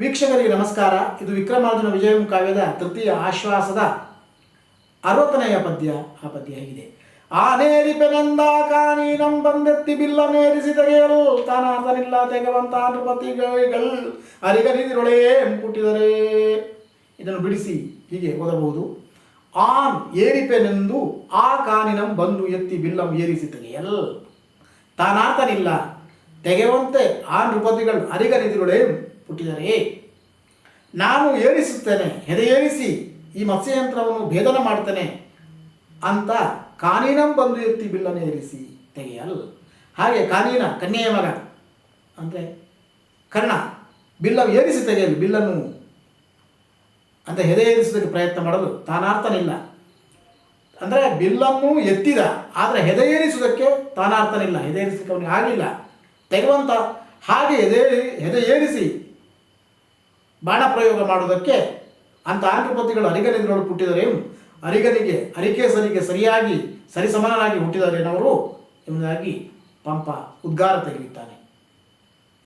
ವೀಕ್ಷಕರಿಗೆ ನಮಸ್ಕಾರ. ಇದು ವಿಕ್ರಮಾರ್ಜುನ ವಿಜಯಂ ಕಾವ್ಯದ ತೃತೀಯ ಆಶ್ವಾಸದ ಅರವತ್ತನೆಯ ಪದ್ಯ. ಆ ಪದ್ಯ ಹೇಗಿದೆ. ಆನೇರಿಪೆನೆಂದ ಕಾನೀನಂ ಬಂದೆತ್ತಿ ಬಿಲ್ಲ ನೇರಿಸಿ ತೆಗೆಯಲು ತಾನಾರ್ಧನಿಲ್ಲ ತೆಗೆವಂತ ನೃಪತಿಗಳು ಅರಿಗರಿದಿರೊಳೆಯೇ ಎಂಪುಟ್ಟಿದರೆ ಇದನ್ನು ಬಿಡಿಸಿ ಹೀಗೆ ಓದಬಹುದು. ಆನ್ ಏರಿಪೆನೆಂದು ಆ ಕಾನಿನಂ ಬಂದು ಎತ್ತಿ ಬಿಲ್ಲಂ ಏರಿಸಿ ತೆಗೆಯಲ್. ತಾನಾತನಿಲ್ಲ ತೆಗೆವಂತೆ ಆ ನೃಪತಿಗಳು ಅರಿಗರಿದಿರುಳೆ ಪುಟ್ಟಿದರೆ ನಾನು ಏರಿಸುತ್ತೇನೆ ಹೆದೆ ಏರಿಸಿ, ಈ ಮತ್ಸ್ಯಯಂತ್ರವನ್ನು ಭೇದನ ಮಾಡ್ತೇನೆ ಅಂತ ಕಾನೀನಂ ಬಂದು ಎತ್ತಿ ಬಿಲ್ಲನ್ನು ಏರಿಸಿ ತೆಗೆಯಲು. ಹಾಗೆ ಕಾನೀನ ಕನ್ಯೆಯ ಮಗ ಅಂದರೆ ಕರ್ಣ ಬಿಲ್ಲ ಏರಿಸಿ ತೆಗೆಯಲು, ಬಿಲ್ಲನ್ನು ಅಂತ ಹೆದೆ ಏರಿಸೋದಕ್ಕೆ ಪ್ರಯತ್ನ ಮಾಡಲು ತಾನಾರ್ಥನಿಲ್ಲ ಅಂದರೆ ಬಿಲ್ಲನ್ನು ಎತ್ತಿದ, ಆದರೆ ಹೆದೆ ಏರಿಸುವುದಕ್ಕೆ ತಾನಾರ್ಥನಿಲ್ಲ ಹೆದೆ ಏರಿಸಲಿಕ್ಕೆ ಅವನಿಗೆ ಆಗಲಿಲ್ಲ ತೆಗೆಯುವಂಥ ಹಾಗೆ ಎದೆ ಹೆದೆ ಏರಿಸಿ ಬಾಣ ಪ್ರಯೋಗ ಮಾಡುವುದಕ್ಕೆ ಅಂತ ಆಂಧ್ರಪತಿಗಳು ಅರಿಗನಿಗಳು ಹುಟ್ಟಿದರೆ ಅರಿಗನಿಗೆ, ಅರಿಕೇಸರಿಗೆ ಸರಿಯಾಗಿ, ಸರಿಸಮಾನನಾಗಿ ಹುಟ್ಟಿದರೇನವರು ಎಂಬುದಾಗಿ ಪಂಪ ಉದ್ಗಾರ ತೆಗೆಯುತ್ತಾನೆ